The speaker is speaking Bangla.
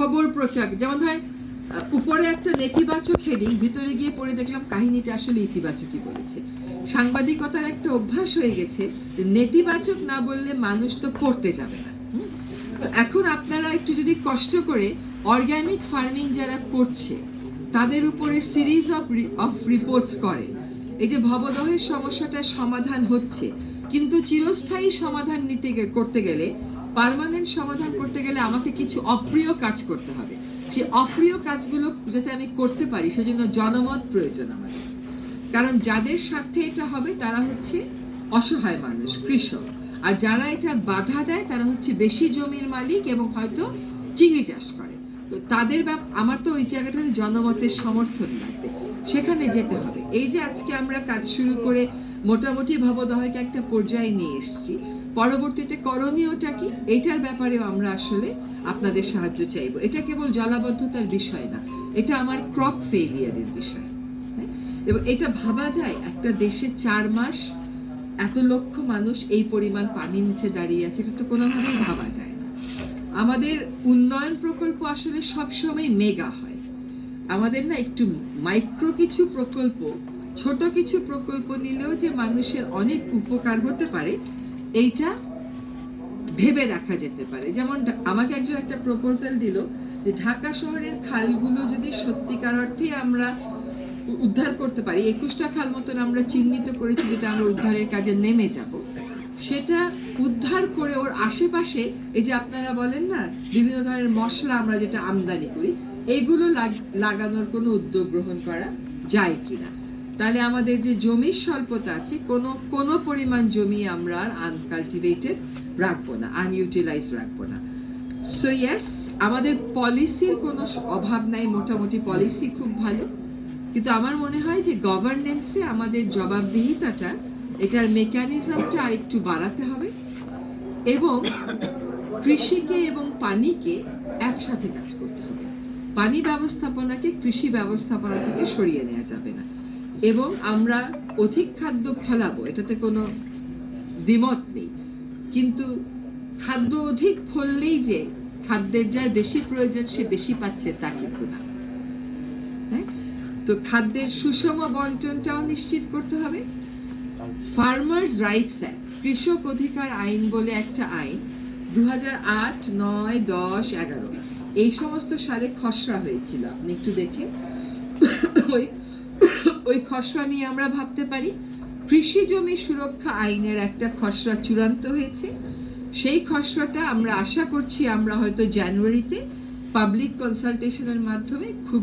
খবর প্রচার, যেমন ধরেন উপরে একটা নেতিবাচক হেডিং ভিতরে গিয়ে পড়ে দেখলাম কাহিনীটা আসলে ইতিবাচকই বলেছে। সাংবাদিকতার একটা অভ্যাস হয়ে গেছে নেতিবাচক না বললে মানুষ তো পড়তে যাবে না এখন আপনারা একটু যদি কষ্ট করে অর্গানিক ফার্মিং যারা করছে, তাদের উপরে সিরিজ অফ অফ রিপোর্টস করে, এই যে ভবদহের সমস্যাটার সমাধান হচ্ছে, কিন্তু চিরস্থায়ী সমাধান নিতে করতে গেলে পার্মানেন্ট সমাধান করতে গেলে আমাকে কিছু অপ্রিয় কাজ করতে হবে। সেই অপ্রিয় কাজগুলো যাতে আমি করতে পারি, সেজন্য জনমত প্রয়োজন আমাদের। কারণ যাদের স্বার্থে এটা হবে, তারা হচ্ছে অসহায় মানুষ, কৃষক। আর যারা এটার বাধা দেয়, তারা হচ্ছে বেশি জমির মালিক এবং হয়তো চিংড়ি চাষ করে। তো তাদের ব্যাপ আমার তো ওই জায়গাটাতে জনমতের সমর্থন লাগবে। সেখানে যেতে হবে। এই যে আজকে আমরা কাজ শুরু করে মোটামুটি ভবদহয়কে একটা পর্যায়ে নিয়ে এসেছি। পরবর্তীতে করণীয়টা কি? এটার ব্যাপারেও আমরা আসলে আপনাদের সাহায্য চাইব। এটা কেবল জলাবদ্ধতার বিষয় না, এটা আমার ক্রপ ফেলিয়ারের বিষয়। হ্যাঁ? এবং এটা ভাবা যায়, একটা দেশে চার মাস এত লক্ষ মানুষ এই পরিমাণ পানির নিচে দাঁড়িয়ে আছে, এটা তো কোনোভাবেই ভাবা যায় না। আমাদের উন্নয়ন প্রকল্প আসলে সবসময় মেগা হয়। আমাদের না একটু মাইক্রো কিছু প্রকল্প, ছোট কিছু প্রকল্প নিলেও যে মানুষের অনেক উপকার হতে পারে এইটা ভেবে দেখা যেতে পারে। যেমন আমাকে একজন একটা প্রপোজাল দিল যে ঢাকা শহরের খালগুলো যদি সত্যিকার অর্থে আমরা উদ্ধার করতে পারি, একুশটা খাল মতন আমরা চিহ্নিত করেছি যেটা আমরা উদ্ধারের কাজে নেমে যাব, সেটা উদ্ধার করে ওর আশেপাশে এই যে আপনারা বলেন না, বিভিন্ন ধরনের মশলা আমরা যেটা আমদানি করি, এগুলো লাগ- লাগানোর কোনো উদ্যোগ গ্রহণ করা যায় কিনা? তাহলে আমাদের যে জমির স্বল্পতা আছে, কোনো কোনো পরিমাণ জমি আমরা আনকাল্টিভেটেড রাখব না আনইউটিলাইজ রাখব না। সো ইয়েস আমাদের পলিসির কোনো অভাব নাই, মোটামুটি পলিসি খুব ভালো। কিন্তু আমার মনে হয় যে গভর্নেন্সে আমাদের জবাবদিহিতাটা, এটার মেকানিজমটা আরেকটু বাড়াতে হবে। এবং কৃষিকে এবং পানিকে একসাথে কাজ করতে হবে। পানি ব্যবস্থাপনাকে, কৃষি ব্যবস্থাপনা থেকে সরিয়ে নেওয়া যাবে না। এবং আমরা অধিক খাদ্য ফলাবো, এটাতে কোনো দ্বিমত নেই। কিন্তু খাদ্য অধিক ফললেই যে খাদ্যের যার বেশি প্রয়োজন সে বেশি পাচ্ছে, তা কিন্তু না। হ্যাঁ? তো খাদ্যের সুষম বন্টনটাও নিশ্চিত করতে হবে। ফার্মার্স রাইটস অ্যাক্ট কৃষক অধিকার আইন বলে একটা আইন দু হাজার আট, নয়, দশ, এগারো, এই সমস্ত সালে খসড়া হয়েছিল। আপনি একটু দেখে ওই ওই খসড়া নিয়ে আমরা ভাবতে পারি। কৃষি জমি সুরক্ষা আইনের একটা খসড়া চূড়ান্ত হয়েছে। সেই খসড়াটা আমরা আশা করছি আমরা হয়তো জানুয়ারিতে পাবলিক কনসালটেশনের মাধ্যমে খুব